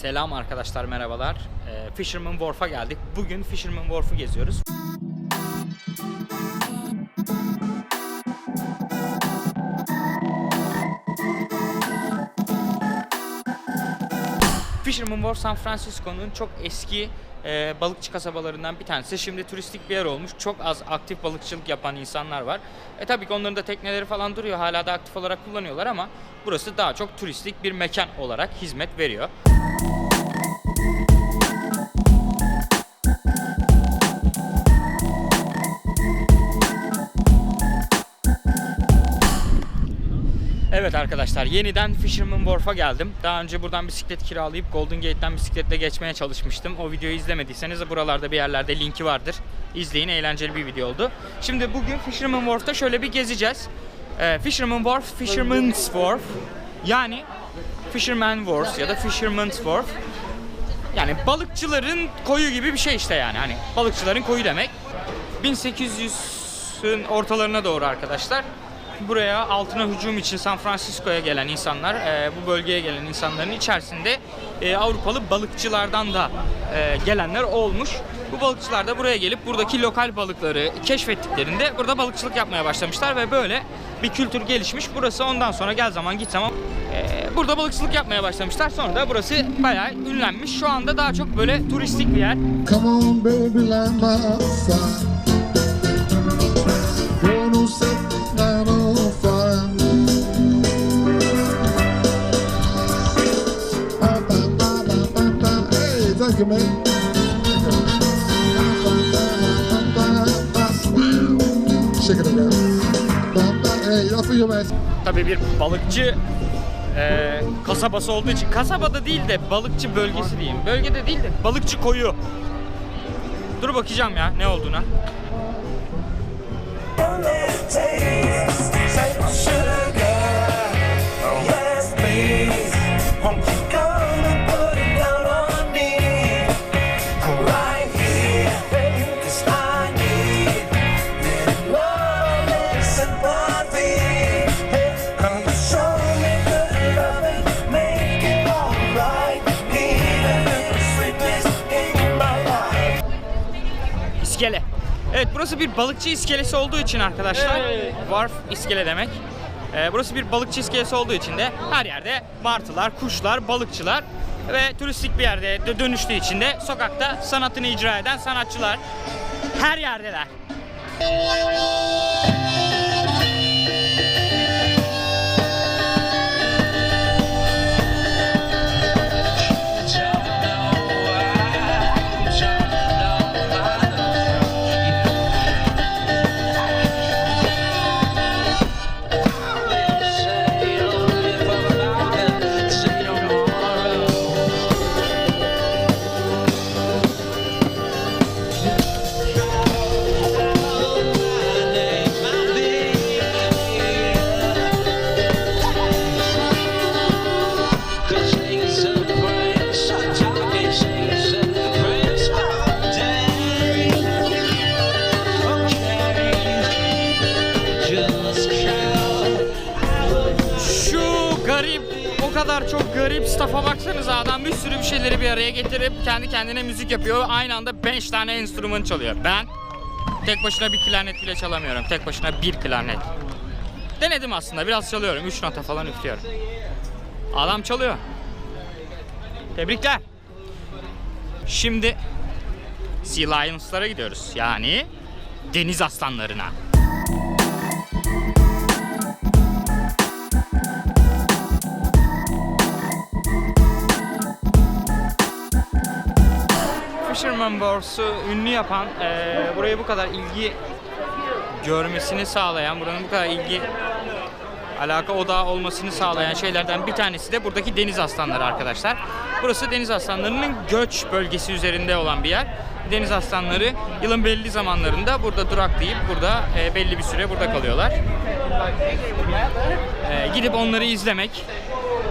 Selam arkadaşlar merhabalar. Ee, Fisherman Wharf'a geldik. Bugün Fisherman Wharf'u geziyoruz. Fisherman Wharf San Francisco'nun çok eski e, balıkçı kasabalarından bir tanesi. Şimdi turistik bir yer olmuş. Çok az aktif balıkçılık yapan insanlar var. E tabii ki onların da tekneleri falan duruyor. Hala da aktif olarak kullanıyorlar ama burası daha çok turistik bir mekan olarak hizmet veriyor. Evet arkadaşlar yeniden Fisherman Wharf'a geldim. Daha önce buradan bisiklet kiralayıp Golden Gate'den bisikletle geçmeye çalışmıştım. O videoyu izlemediyseniz buralarda bir yerlerde linki vardır. İzleyin eğlenceli bir video oldu. Şimdi bugün Fisherman Wharf'ta şöyle bir gezeceğiz. Ee, Fisherman Wharf, Fisherman's Wharf. Yani Fisherman Wharf ya da Fisherman's Wharf. Yani balıkçıların koyu gibi bir şey işte yani. Hani balıkçıların koyu demek. 1800'ün ortalarına doğru arkadaşlar. Buraya altına hücum için San Francisco'ya gelen insanlar, e, bu bölgeye gelen insanların içerisinde e, Avrupalı balıkçılardan da e, gelenler olmuş. Bu balıkçılar da buraya gelip buradaki lokal balıkları keşfettiklerinde burada balıkçılık yapmaya başlamışlar ve böyle bir kültür gelişmiş. Burası ondan sonra gel zaman git zaman e, burada balıkçılık yapmaya başlamışlar. Sonra da burası bayağı ünlenmiş. Şu anda daha çok böyle turistik bir yer. Come on, baby, thank you, man. Shake it around. Hey, your. Tabii bir balıkçı e, kasabası olduğu için kasabada değil de balıkçı bölgesi diyeyim. Bölgede değil de balıkçı koyu. Dur bakacağım ya ne olduğuna. İskele. Evet burası bir balıkçı iskelesi olduğu için arkadaşlar. Wharf iskele demek. Ee, burası bir balıkçı iskelesi olduğu için de her yerde martılar, kuşlar, balıkçılar ve turistik bir yerde de dönüştüğü için de sokakta sanatını icra eden sanatçılar her yerdeler. Çok garip staff'a baksanıza adam bir sürü bir şeyleri bir araya getirip kendi kendine müzik yapıyor. Aynı anda 5 tane enstrüman çalıyor. Ben tek başına bir klarnet bile çalamıyorum. Tek başına bir klarnet. Denedim aslında biraz çalıyorum. 3 nota falan üflüyorum. Adam çalıyor. Tebrikler. Şimdi Sea Lions'lara gidiyoruz. Yani deniz aslanlarına. Fisherman Wharf'u ünlü yapan, eee buraya bu kadar ilgi görmesini sağlayan, buranın bu kadar ilgi alaka odağı olmasını sağlayan şeylerden bir tanesi de buradaki deniz aslanları arkadaşlar. Burası deniz aslanlarının göç bölgesi üzerinde olan bir yer. Deniz aslanları yılın belli zamanlarında burada duraklayıp burada e, belli bir süre burada kalıyorlar. E, gidip onları izlemek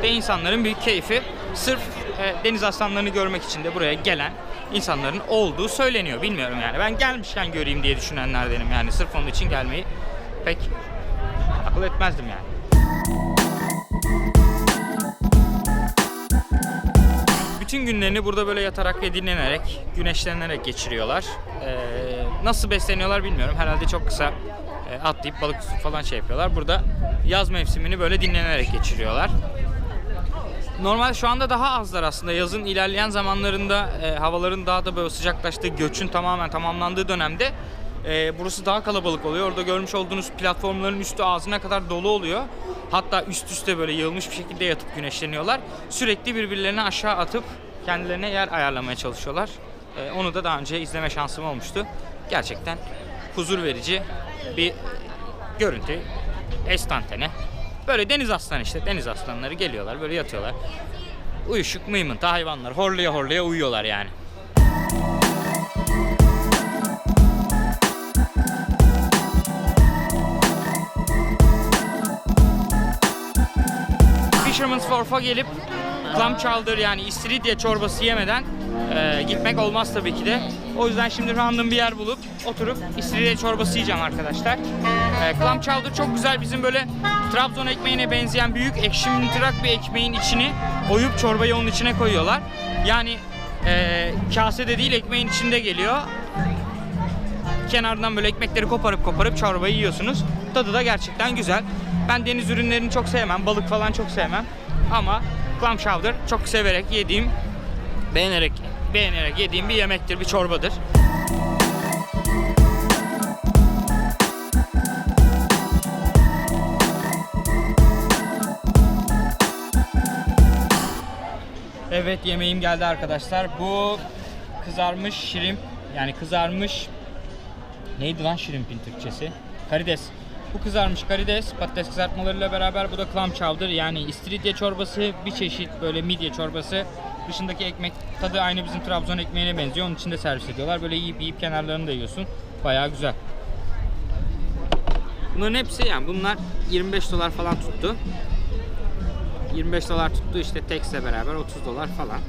ve insanların büyük keyfi. Sırf e, deniz aslanlarını görmek için de buraya gelen insanların olduğu söyleniyor. Bilmiyorum yani. Ben gelmişken göreyim diye düşünenlerdenim yani. Sırf onun için gelmeyi pek akıl etmezdim yani. bütün günlerini burada böyle yatarak ve dinlenerek, güneşlenerek geçiriyorlar. Ee, nasıl besleniyorlar bilmiyorum. Herhalde çok kısa e, atlayıp balık falan şey yapıyorlar. Burada yaz mevsimini böyle dinlenerek geçiriyorlar. Normal şu anda daha azlar aslında. Yazın ilerleyen zamanlarında e, havaların daha da böyle sıcaklaştığı, göçün tamamen tamamlandığı dönemde e, burası daha kalabalık oluyor. Orada görmüş olduğunuz platformların üstü ağzına kadar dolu oluyor. Hatta üst üste böyle yığılmış bir şekilde yatıp güneşleniyorlar. Sürekli birbirlerine aşağı atıp kendilerine yer ayarlamaya çalışıyorlar. E, onu da daha önce izleme şansım olmuştu. Gerçekten huzur verici bir görüntü. Estantane. Böyle deniz aslanı işte. Deniz aslanları geliyorlar böyle yatıyorlar. Uyuşuk mıymıntı hayvanlar. Horlaya horlaya uyuyorlar yani. Fisherman's Wharf'a gelip clam chowder yani istiridye çorbası yemeden e, gitmek olmaz tabii ki de. O yüzden şimdi random bir yer bulup oturup istiridye çorbası yiyeceğim arkadaşlar. E, clam chowder çok güzel bizim böyle Trabzon ekmeğine benzeyen büyük ekşi mıntırak bir ekmeğin içini oyup çorbayı onun içine koyuyorlar. Yani e, kasede değil ekmeğin içinde geliyor kenardan böyle ekmekleri koparıp koparıp çorbayı yiyorsunuz. Tadı da gerçekten güzel. Ben deniz ürünlerini çok sevmem, balık falan çok sevmem. Ama clam chowder çok severek yediğim, beğenerek beğenerek yediğim bir yemektir, bir çorbadır. Evet yemeğim geldi arkadaşlar. Bu kızarmış şirimp yani kızarmış Neydi lan şirimpin Türkçesi? Karides. Bu kızarmış karides, patates kızartmalarıyla beraber bu da clam chowder yani istiridye çorbası bir çeşit böyle midye çorbası. Dışındaki ekmek tadı aynı bizim Trabzon ekmeğine benziyor. Onun içinde servis ediyorlar. Böyle yiyip yiyip kenarlarını da yiyorsun. Bayağı güzel. Bunların hepsi yani bunlar 25 dolar falan tuttu. 25 dolar tuttu işte tekstle beraber 30 dolar falan.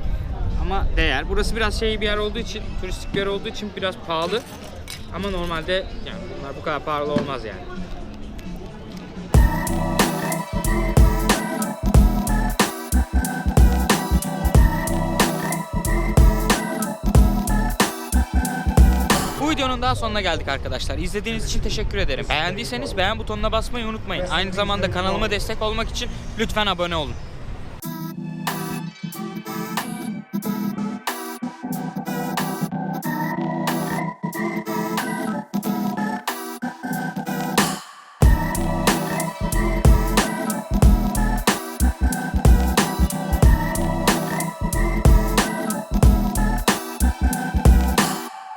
Ama değer. Burası biraz şey bir yer olduğu için, turistik bir yer olduğu için biraz pahalı. Ama normalde yani bunlar bu kadar pahalı olmaz yani. Videonun daha sonuna geldik arkadaşlar. İzlediğiniz için teşekkür ederim. Beğendiyseniz beğen butonuna basmayı unutmayın. Aynı zamanda kanalıma destek olmak için lütfen abone olun.